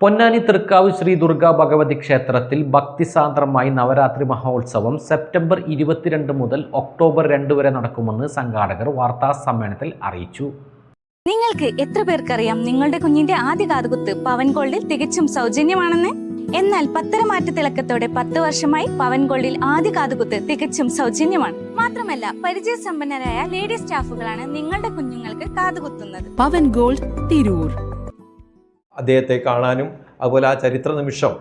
പൊന്നാനി തൃക്കാവ് ശ്രീ ദുർഗാ ഭഗവതി ക്ഷേത്രത്തിൽ ഭക്തിസാന്ദ്രമായി നവരാത്രി മഹോത്സവം സെപ്റ്റംബർ ഇരുപത്തിരണ്ട് മുതൽ ഒക്ടോബർ രണ്ട് വരെ നടക്കുമെന്ന് സംഘാടകർ വാർത്താ സമ്മേളനത്തിൽ അറിയിച്ചു. നിങ്ങൾക്ക് എത്ര പേർക്കറിയാം നിങ്ങളുടെ കുഞ്ഞിന്റെ ആദ്യ കാതുകുത്ത് പവൻ ഗോൾഡിൽ തികച്ചും സൗജന്യമാണെന്ന്? എന്നാൽ പത്തരമാറ്റ തിളക്കത്തോടെ പത്ത് വർഷമായി പവൻ ഗോൾഡിൽ ആദ്യ കാതുകുത്ത് തികച്ചും സൗജന്യമാണ്. മാത്രമല്ല പരിചയസമ്പന്നരായ ലേഡി സ്റ്റാഫുകളാണ് നിങ്ങളുടെ കുഞ്ഞുങ്ങൾക്ക് കാതുകുത്തുന്നത്. പവൻ ഗോൾഡ് തിരൂർ. അദ്ദേഹത്തെ കാണാനും അതുപോലെ ആ ചരിത്ര നിമിഷം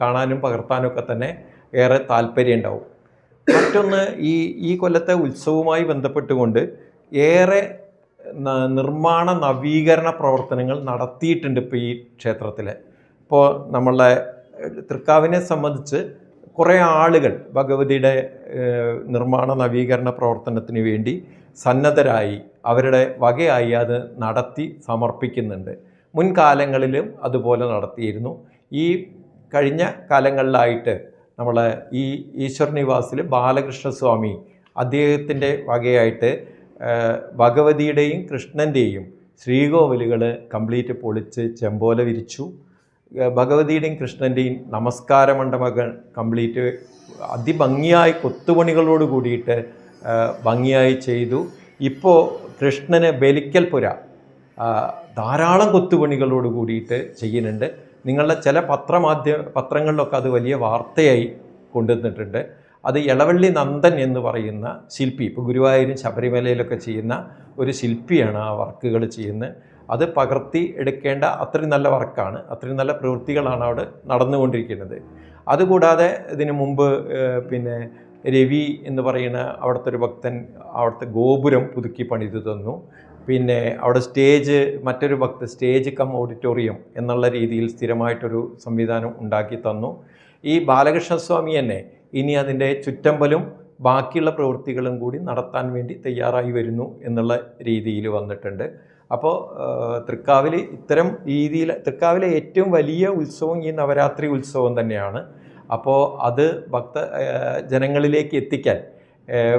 കാണാനും പകർത്താനും ഒക്കെ തന്നെ ഏറെ താല്പര്യമുണ്ടാവും മറ്റൊന്ന് ഈ ഈ കൊല്ലത്തെ ഉത്സവവുമായി ബന്ധപ്പെട്ടുകൊണ്ട് ഏറെ നിർമ്മാണ നവീകരണ പ്രവർത്തനങ്ങൾ നടത്തിയിട്ടുണ്ട് ഇപ്പോൾ ഈ ക്ഷേത്രത്തിൽ ഇപ്പോൾ നമ്മളെ തൃക്കാവിനെ സംബന്ധിച്ച് കുറേ ആളുകൾ ഭഗവതിയുടെ നിർമ്മാണ നവീകരണ പ്രവർത്തനത്തിന് വേണ്ടി സന്നദ്ധരായി അവരുടെ വകയായി അത് നടത്തി സമർപ്പിക്കുന്നുണ്ട്. മുൻകാലങ്ങളിലും അതുപോലെ നടത്തിയിരുന്നു. ഈ കഴിഞ്ഞ കാലങ്ങളിലായിട്ട് നമ്മളെ ഈ ഈശ്വർ നിവാസിൽ ബാലകൃഷ്ണസ്വാമി അദ്ദേഹത്തിന്റെ വകയായിട്ട് ഭഗവതിയുടെയും കൃഷ്ണന്റെയും ശ്രീകോവിലുകൾ കംപ്ലീറ്റ് പൊളിച്ച് ചെമ്പോല വിരിച്ചു. ഭഗവതിയുടെയും കൃഷ്ണന്റെയും നമസ്കാര മണ്ഡപങ്ങൾ കംപ്ലീറ്റ് അതിഭംഗിയായി കൊത്തുപണികളോട് കൂടിയിട്ട് ഭംഗിയായി ചെയ്തു. ഇപ്പോൾ കൃഷ്ണന് ബലിക്കൽപുര ധാരാളം കൊത്തുപണികളോട് കൂടിയിട്ട് ചെയ്യുന്നുണ്ട്. നിങ്ങളുടെ ചില പത്രമാധ്യമ പത്രങ്ങളിലൊക്കെ അത് വലിയ വാർത്തയായി കൊണ്ടുവന്നിട്ടുണ്ട്. അത് ഇളവള്ളി നന്ദൻ എന്ന് പറയുന്ന ശില്പി ഇപ്പോൾ ഗുരുവായൂരും ശബരിമലയിലൊക്കെ ചെയ്യുന്ന ഒരു ശില്പിയാണ് ആ വർക്കുകൾ ചെയ്യുന്നത്. അത് പകർത്തി എടുക്കേണ്ട അത്രയും നല്ല വർക്കാണ്. അത്രയും നല്ല പ്രവൃത്തികളാണ് അവിടെ നടന്നുകൊണ്ടിരിക്കുന്നത്. അതുകൂടാതെ ഇതിനു മുമ്പ് പിന്നെ രവി എന്ന് പറയുന്ന അവിടുത്തെ ഒരു ഭക്തൻ അവിടുത്തെ ഗോപുരം പുതുക്കി പണിത് തന്നു. പിന്നെ അവിടെ സ്റ്റേജ് മറ്റൊരു ഭക്ത സ്റ്റേജ് കം ഓഡിറ്റോറിയം എന്നുള്ള രീതിയിൽ സ്ഥിരമായിട്ടൊരു സംവിധാനം ഉണ്ടാക്കി തന്നു. ഈ ബാലകൃഷ്ണസ്വാമി തന്നെ ഇനി അതിന്റെ ചുറ്റമ്പലും ബാക്കിയുള്ള പ്രവൃത്തികളും കൂടി നടത്താൻ വേണ്ടി തയ്യാറായി വരുന്നു എന്നുള്ള രീതിയിൽ വന്നിട്ടുണ്ട്. അപ്പോൾ തൃക്കാവിൽ ഇത്തരം രീതിയിൽ തൃക്കാവിലെ ഏറ്റവും വലിയ ഉത്സവം ഈ നവരാത്രി ഉത്സവം തന്നെയാണ്. അപ്പോൾ അത് ഭക്ത ജനങ്ങളിലേക്ക് എത്തിക്കാൻ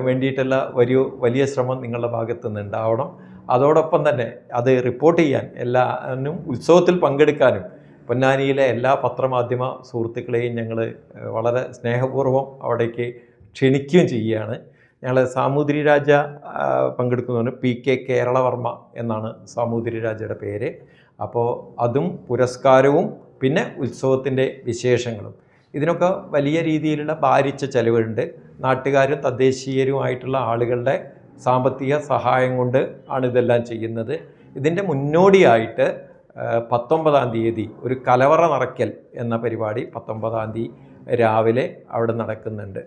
വേണ്ടിയിട്ടുള്ള ഒരു വലിയ ശ്രമം നിങ്ങളുടെ ഭാഗത്തു ഉണ്ടാവണം അതോടൊപ്പം തന്നെ അത് റിപ്പോർട്ട് ചെയ്യാൻ എല്ലാനും ഉത്സവത്തിൽ പങ്കെടുക്കാനും പൊന്നാനിയിലെ എല്ലാ പത്രമാധ്യമ സുഹൃത്തുക്കളെയും ഞങ്ങൾ വളരെ സ്നേഹപൂർവം അവിടേക്ക് ക്ഷണിക്കുകയും ചെയ്യുകയാണ്. ഞങ്ങൾ സാമൂതിരി രാജ ആ, പങ്കെടുക്കുന്നുണ്ട് പി കെ കേരളവർമ്മ എന്നാണ് സാമൂതിരി രാജയുടെ പേര്. അപ്പോൾ അതും പുരസ്കാരവും പിന്നെ ഉത്സവത്തിന്റെ വിശേഷങ്ങളും. ഇതിനൊക്കെ വലിയ രീതിയിലുള്ള ഭാരിച്ച ചെലവുണ്ട്. നാട്ടുകാരും തദ്ദേശീയരുമായിട്ടുള്ള ആളുകളുടെ സാമ്പത്തിക സഹായം കൊണ്ട് ആണ് ഇതെല്ലാം ചെയ്യുന്നത്. ഇതിന്റെ മുന്നോടിയായിട്ട് ആ, പത്തൊമ്പതാം തീയതി ഒരു കലവറ നിറയ്ക്കൽ എന്ന പരിപാടി പത്തൊമ്പതാം തീയതി രാവിലെ അവിടെ നടക്കുന്നുണ്ട്.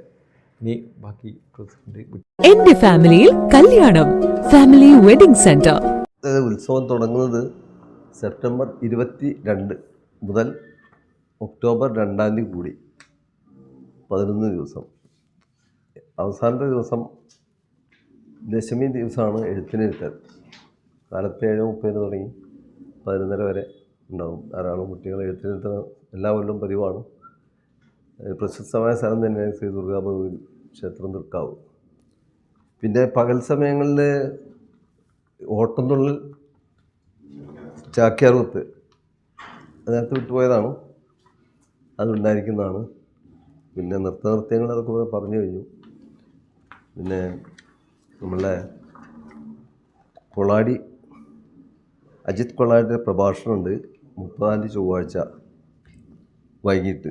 ഇനി ബാക്കി എന്റെ ഫാമിലിയിൽ കല്യാണം ഫാമിലി വെഡിങ് സെന്റർ ഉത്സവം തുടങ്ങുന്നത് സെപ്റ്റംബർ ഇരുപത്തി രണ്ട് മുതൽ ഒക്ടോബർ രണ്ടാം തീയതി കൂടി. പതിനൊന്ന് ദിവസം. അവസാനത്തെ ദിവസം ദശമി ദിവസമാണ് എഴുത്തിനിരുത്തൽ. കാലത്ത് ഏഴ് മുപ്പതിന് തുടങ്ങി പതിനൊന്നര വരെ ഉണ്ടാവും. ധാരാളം കുട്ടികൾ എഴുത്തിനിരുത്തൽ എല്ലാ കൊല്ലം പതിവാണ്. പ്രശസ്തമായ സ്ഥലം തന്നെയാണ് ശ്രീ ദുർഗാ ഭഗവതി ക്ഷേത്രം തൃക്കാവ് പിന്നെ പകൽ സമയങ്ങളിൽ ഓട്ടംതുള്ളൽ ചാക്യാർകുത്ത് അതിനകത്ത് വിട്ടുപോയതാണ്. അതുണ്ടായിരിക്കുന്നതാണ്. പിന്നെ നൃത്തനൃത്യങ്ങൾ അതൊക്കെ പറഞ്ഞു കഴിഞ്ഞു. പിന്നെ നമ്മളുടെ കൊളാടി അജിത് കൊളാടിയുടെ പ്രഭാഷണമുണ്ട് മുപ്പതാം തീയതി ചൊവ്വാഴ്ച വൈകിട്ട്.